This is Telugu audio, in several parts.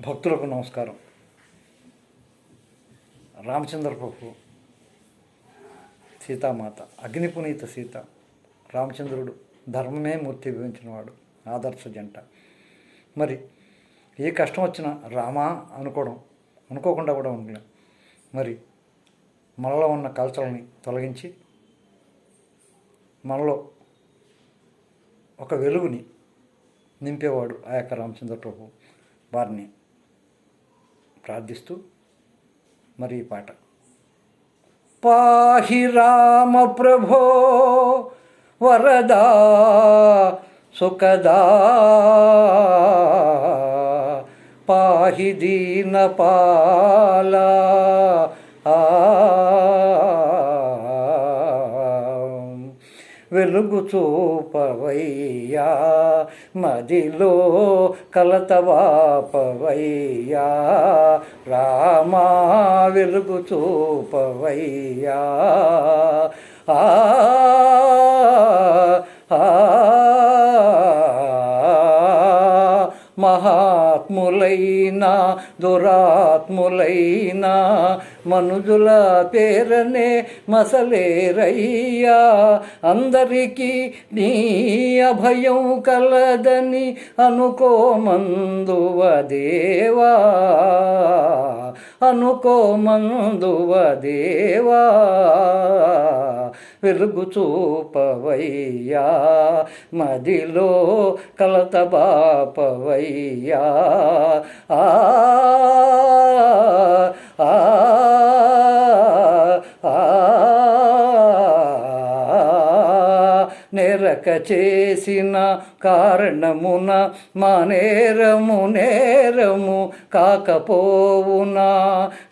భక్తులకు నమస్కారం. రామచంద్ర ప్రభు సీతామాత అగ్నిపునీత సీత రామచంద్రుడు ధర్మమే మూర్తి భవించినవాడు ఆదర్శ జంట. మరి ఏ కష్టం వచ్చినా రామా అనుకోవడం అనుకోకుండా కూడా ఉండలేం. మరి మనలో ఉన్న కల్చర్ని తొలగించి మనలో ఒక వెలుగుని నింపేవాడు ఆ యొక్క రామచంద్ర ప్రభు వారిని. ప్రార్థిస్తూ మరి ఈ పాట. పాహి రామ ప్రభో వరదా సుఖదా. పాహి దీన పాలా వెలుగు చూపవయ్యా మదిలో కలతవాపవయ్యా రామా వెలుగు చూపవయ్యా. ఆ ఆ, మహాత్ములైన దురాత్ములైనా మనుజుల పేరనే మసలేరయ్యా. అందరికీ నీ అభయం కలదని అనుకోమందువ దేవా. అనుకోమందువ దేవా. వెలుగు చూపవయ్యా మదిలో కలత బాపవయ్యా. ఆ, నెరక చేసిన కారణమున మా నేరము నేరము కాకపోవునా?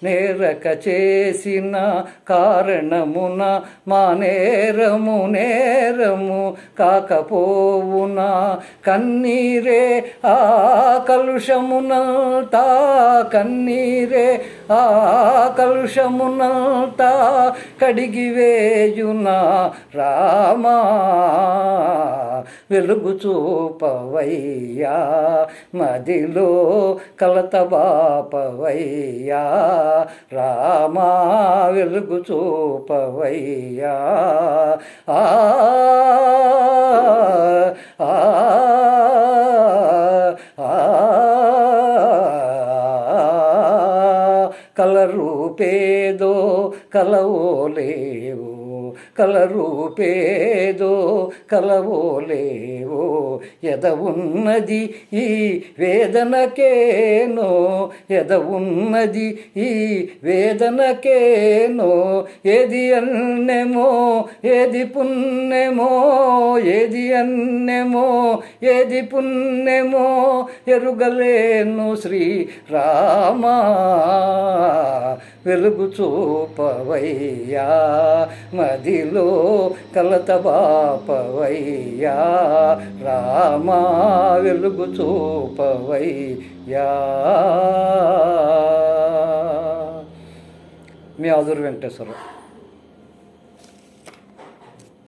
నేరక చేసిన కారణమున మా నేరము నేరము కాకపోవునా? కన్నీరే ఆ కలుషమునంతా కన్నీరే ఆ కలుషమునంతా కడిగివేయునా రామా? వెలుగు చూపవయ్యా మదిలో కలతబాపవయ్యా రామా వెలుగు చూపవయ్యా ఆ ఆ, ఆ కలరూపేదో కలవోలేవో కలరూపేదో కలవోలేవో ఎద ఉన్నది ఈ వేదనకేనో ఎద ఉన్నది ఈ వేదనకేనో ఏది అన్నెమో ఏది పుణ్యమో ఏది అన్నెమో ఏది పుణ్యమో ఎరుగలేను శ్రీ రామా వెలుగు చూపవయ్యా మదిలో కలత బాపవయ్యా రామా వెలుగు చూపవయ్యా. మీ ఆదురు వెంకటేశ్వరరావు.